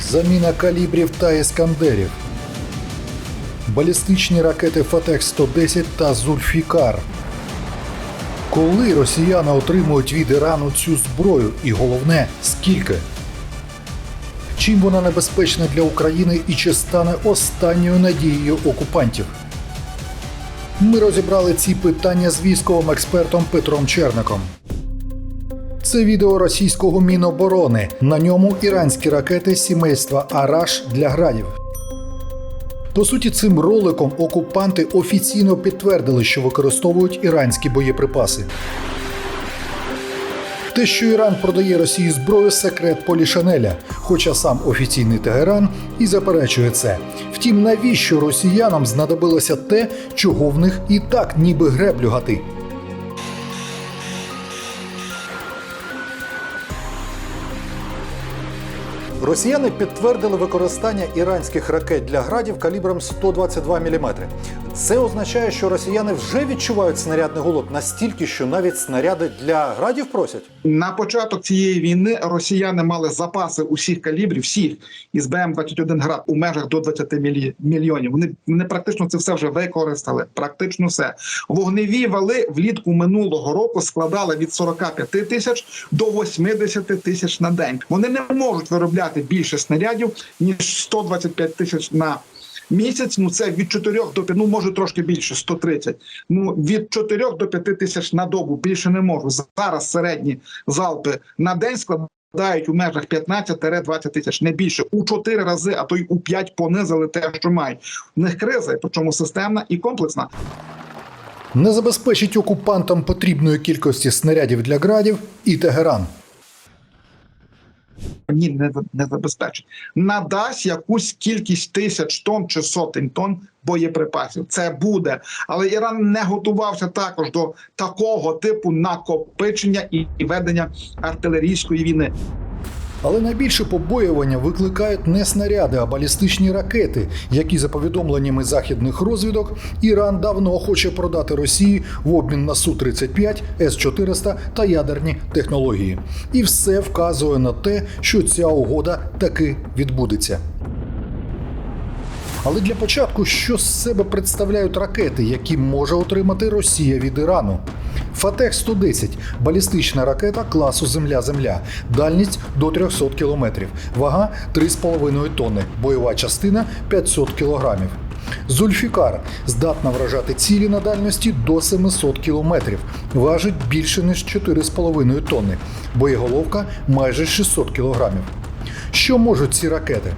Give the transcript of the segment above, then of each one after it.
заміна калібрів та ескандерів, балістичні ракети Фатек-110 та Зульфікар. Коли росіяни отримують від Ірану цю зброю, і головне, скільки? Чим вона небезпечна для України і чи стане останньою надією окупантів? Ми розібрали ці питання з військовим експертом Петром Черником. Це відео російського Міноборони. На ньому іранські ракети сімейства Араш для градів. По суті, цим роликом окупанти офіційно підтвердили, що використовують іранські боєприпаси. Те, що Іран продає Росії зброю, секрет Полішанеля, хоча сам офіційний Тегеран і заперечує це. Втім, навіщо росіянам знадобилося те, чого в них і так ніби греблю гати? Росіяни підтвердили використання іранських ракет для градів калібром 122 мм. Це означає, що росіяни вже відчувають снарядний голод настільки, що навіть снаряди для градів просять. На початок цієї війни росіяни мали запаси усіх калібрів, всіх із БМ-21 град у межах до 20 мілі- мільйонів. Вони, вони практично це все вже використали. Практично все. Вогневі вали влітку минулого року складали від 45 тисяч до 80 тисяч на день. Вони не можуть виробляти більше снарядів ніж 125 тисяч на. Місяць, ну це від 4 до 5, ну може трошки більше, 130. Ну від 4 до 5 тисяч на добу більше не можу. Зараз середні залпи на день складають у межах 15-20 тисяч, не більше. У 4 рази, а то й у 5 понизили те, що мають. В них криза, причому системна і комплексна. Не забезпечить окупантам потрібної кількості снарядів для градів і Тегеран. Ні, не, не забезпечить. Надасть якусь кількість тисяч тонн чи сотень тонн боєприпасів. Це буде. Але Іран не готувався також до такого типу накопичення і ведення артилерійської війни. Але найбільше побоювання викликають не снаряди, а балістичні ракети, які, за повідомленнями західних розвідок, Іран давно хоче продати Росії в обмін на Су-35, С-400 та ядерні технології. І все вказує на те, що ця угода таки відбудеться. Але для початку, що з себе представляють ракети, які може отримати Росія від Ірану? Фатех 110 балістична ракета класу Земля-Земля, дальність до 300 км, вага 3,5 тонни, бойова частина 500 кг. Зульфікар здатна вражати цілі на дальності до 700 км, важить більше ніж 4,5 тонни, боєголовка майже 600 кг. Що можуть ці ракети?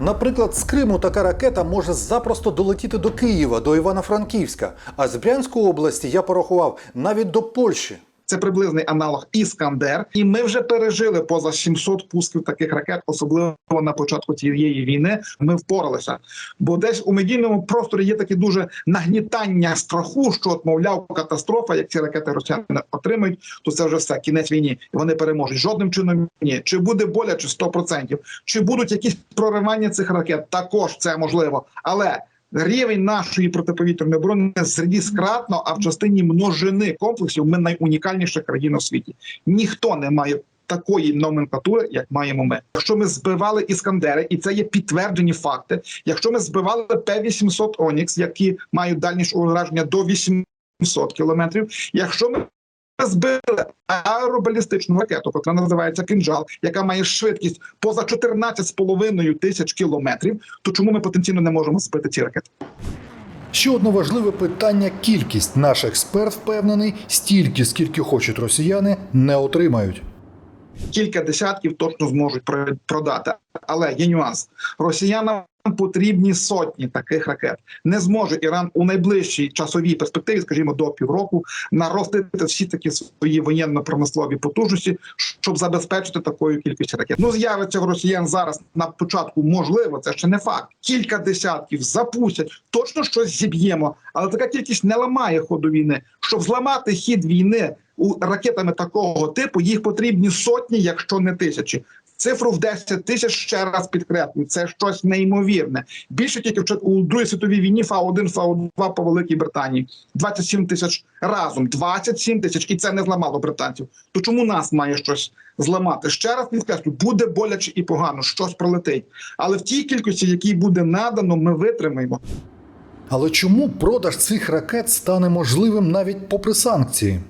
Наприклад, з Криму така ракета може запросто долетіти до Києва, до Івано-Франківська, а з Брянської області я порахував навіть до Польщі. Це приблизний аналог Іскандер, і ми вже пережили поза 700 пусків таких ракет, особливо на початку цієї війни. Ми впоралися. Бо десь у медійному просторі є таке дуже нагнітання страху, що от, мовляв, катастрофа, як ці ракети росіяни отримають, то це вже все кінець війни. І вони переможуть. Жодним чином ні. Чи буде боляче 100%, чи будуть якісь проривання цих ракет? Також це можливо, але. Рівень нашої протиповітряної оборони зріскратно, а в частині множини комплексів ми найунікальніша країна у світі. Ніхто не має такої номенклатури, як маємо ми. Якщо ми збивали іскандери, і це є підтверджені факти. Якщо ми збивали П-800 Онікс, які мають дальність ураження до 800 кілометрів, якщо ми збили аеробалістичну ракету, яка називається кинжал, яка має швидкість поза 14,5 тисяч кілометрів. То чому ми потенційно не можемо збити ці ракети? Ще одне важливе питання кількість. Наш експерт впевнений, стільки, скільки хочуть росіяни, не отримають. Кілька десятків точно зможуть про- продати, але є нюанс. Росіянам потрібні сотні таких ракет. Не зможе Іран у найближчій часовій перспективі, скажімо, до півроку, наростити всі такі свої воєнно-промислові потужності, щоб забезпечити такою кількістю ракет. Ну з'явиться росіян зараз на початку, можливо, це ще не факт. Кілька десятків запустять, точно щось зіб'ємо, але така кількість не ламає ходу війни. Щоб зламати хід війни у ракетами такого типу, їх потрібні сотні, якщо не тисячі. Цифру в 10 тисяч ще раз підкреслюю. Це щось неймовірне. Більше тільки у Другій світовій війні Фау-1, Фау-2 по Великій Британії. 27 тисяч разом. 27 тисяч, і це не зламало британців. То чому нас має щось зламати? Ще раз підкреслю, буде боляче і погано, щось пролетить. Але в тій кількості, якій буде надано, ми витримаємо. Але чому продаж цих ракет стане можливим навіть попри санкції?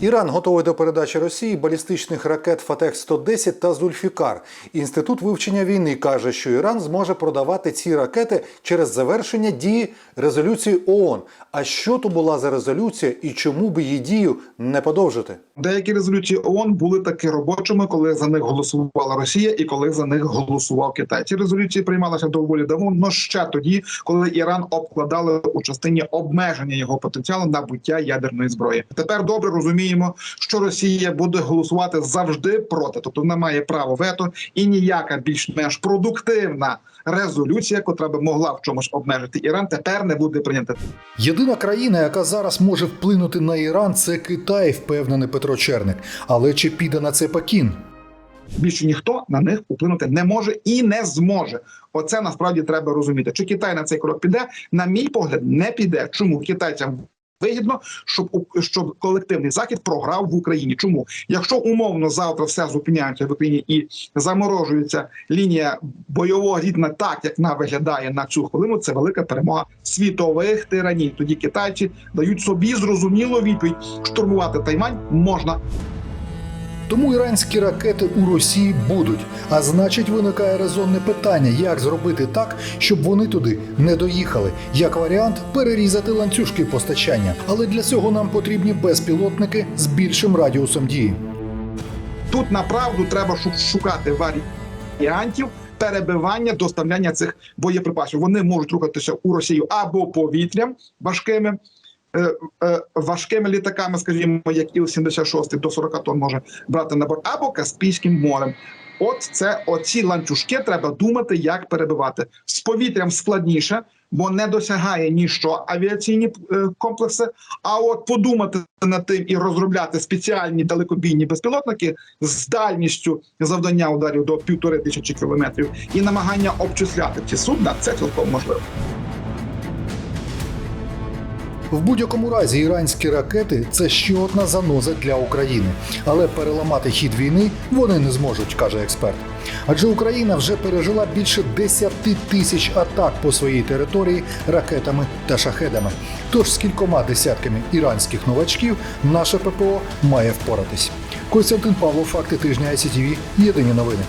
Іран готовий до передачі Росії балістичних ракет Фатех 110 та Зульфікар. Інститут вивчення війни каже, що Іран зможе продавати ці ракети через завершення дії резолюції ООН. А що то була за резолюція і чому би її дію не подовжити? Деякі резолюції ООН були таки робочими, коли за них голосувала Росія і коли за них голосував Китай. Ці резолюції приймалися доволі давно, але ще тоді, коли Іран обкладали у частині обмеження його потенціалу набуття ядерної зброї. Тепер добре розуміємо, що Росія буде голосувати завжди проти, тобто вона має право вето, і ніяка більш-менш продуктивна резолюція, котра би могла в чомусь обмежити Іран, тепер не буде прийнята. Єдина країна, яка зараз може вплинути на Іран, це Китай, впевнений Петро Черник. Але чи піде на це Пекін? більше ніхто на них вплинути не може і не зможе. Оце насправді треба розуміти. Чи Китай на цей крок піде? На мій погляд, не піде. Чому китайцям? Вигідно, щоб щоб колективний захід програв в Україні. Чому, якщо умовно завтра все зупиняється в Україні і заморожується лінія бойового рідна, так як вона виглядає на цю хвилину, це велика перемога світових тиранів. Тоді китайці дають собі зрозумілу відповідь: штурмувати Тайвань можна, Тому іранські ракети у Росії будуть. А значить, виникає резонне питання, як зробити так, щоб вони туди не доїхали. Як варіант, перерізати ланцюжки постачання. Але для цього нам потрібні безпілотники з більшим радіусом дії. Тут направду треба шу- шукати варіантів перебивання доставляння цих боєприпасів. Вони можуть рухатися у Росію або повітрям важкими. Е, е, Важкими літаками, скажімо, як Іл-76 до 40 тонн може брати на борт, або Каспійським морем. От це оці ланцюжки треба думати, як перебивати з повітрям складніше, бо не досягає ніщо авіаційні е, комплекси. А от подумати над тим і розробляти спеціальні далекобійні безпілотники з дальністю завдання ударів до півтори тисячі кілометрів і намагання обчисляти ці судна це цілком можливо. В будь-якому разі іранські ракети це ще одна заноза для України. Але переламати хід війни вони не зможуть, каже експерт. Адже Україна вже пережила більше 10 тисяч атак по своїй території ракетами та шахедами. Тож з кількома десятками іранських новачків наше ППО має впоратись. Костянтин Павлов, факти тижня ICTV, Єдині новини.